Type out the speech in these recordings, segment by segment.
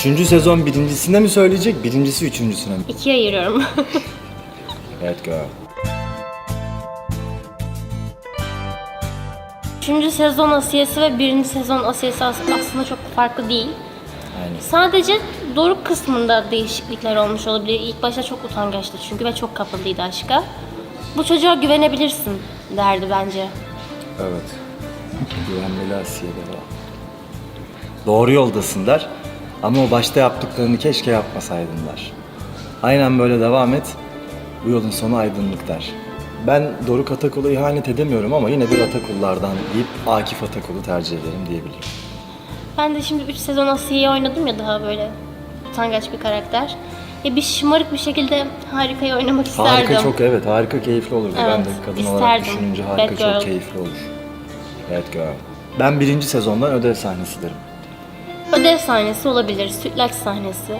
Üçüncü sezon birincisine mi söyleyecek, birincisi üçüncüsüne mi? İkiye ayırıyorum. Evet girl. Üçüncü sezon Asiyesi ve birinci sezon Asiyesi as- aslında çok farklı değil. Aynen. Sadece Doruk kısmında değişiklikler olmuş olabilir. İlk başta çok utangaçtı çünkü ve çok kapalıydı aşka. Bu çocuğa güvenebilirsin derdi bence. Evet. Güvenmeli Asiye'de var. Doğru yoldasın der. Ama o başta yaptıklarını keşke yapmasaydın der. Aynen böyle devam et. Bu yolun sonu aydınlık der. Ben Doruk Atakul'a ihanet edemiyorum ama yine bir Atakullardan deyip Akif Atakul'u tercih ederim diyebilirim. Ben de şimdi 3 sezon Asiye'yi oynadım ya daha böyle utangaç bir karakter. Ya bir şımarık bir şekilde harikayı oynamak isterdim. Harika çok evet harika keyifli olurdu. ben Evet, de kadın olarak isterdim. düşününce harika Bad Girl. çok keyifli olur. Evet girl. Ben birinci sezondan ödev sahnesi derim. Ödev sahnesi olabilir, sütlaç sahnesi.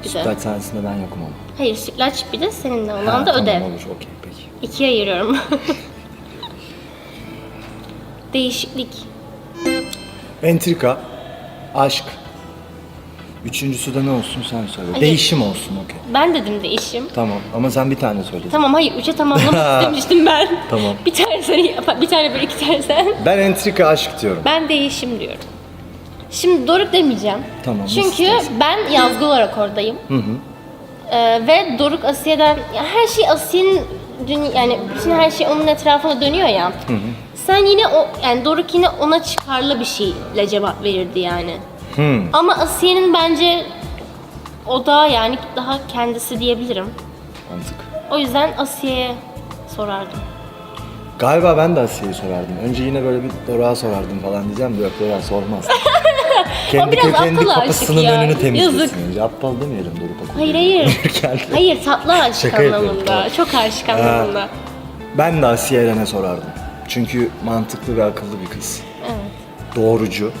Bir de. Sütlaç sahnesinde ben yokum ama. Hayır sütlaç bir de seninle olan Ha, da tamam, ödev. olur okey peki. İkiye ayırıyorum. Değişiklik. Entrika, aşk. Üçüncüsü de ne olsun sen söyle. Hayır. Değişim olsun okey. Ben dedim değişim. Tamam ama sen bir tane söyledin. Tamam hayır üçe tamamlamak istemiştim ben. Tamam. Bir tane sen bir tane böyle iki tane sen. Ben entrika aşk diyorum. Ben değişim diyorum. Şimdi Doruk demeyeceğim. Tamam, Çünkü istersen. ben yazgı olarak oradayım. Hı hı. Ee, ve Doruk Asiye'den ya her şey Asiye'nin yani bütün her şey onun etrafına dönüyor ya. Sen yine o yani Doruk yine ona çıkarlı bir şeyle cevap verirdi yani. Hı. Ama Asiye'nin bence o da yani daha kendisi diyebilirim. Mantık. O yüzden Asiye'ye sorardım. Galiba ben de Asiye'yi sorardım. Önce yine böyle bir Doruk'a sorardım falan diyeceğim de yok Doruk'a sormaz. kendi biraz kendi aptal aşık kapısının ya. önünü temizlesin. Yazık. Aptal demeyelim Doruk okulu. Hayır hayır. Hayır tatlı aşık Şaka anlamında. Çok aşık anlamında. Ben de Asiye Eren'e sorardım. Çünkü mantıklı ve akıllı bir kız. Evet. Doğrucu.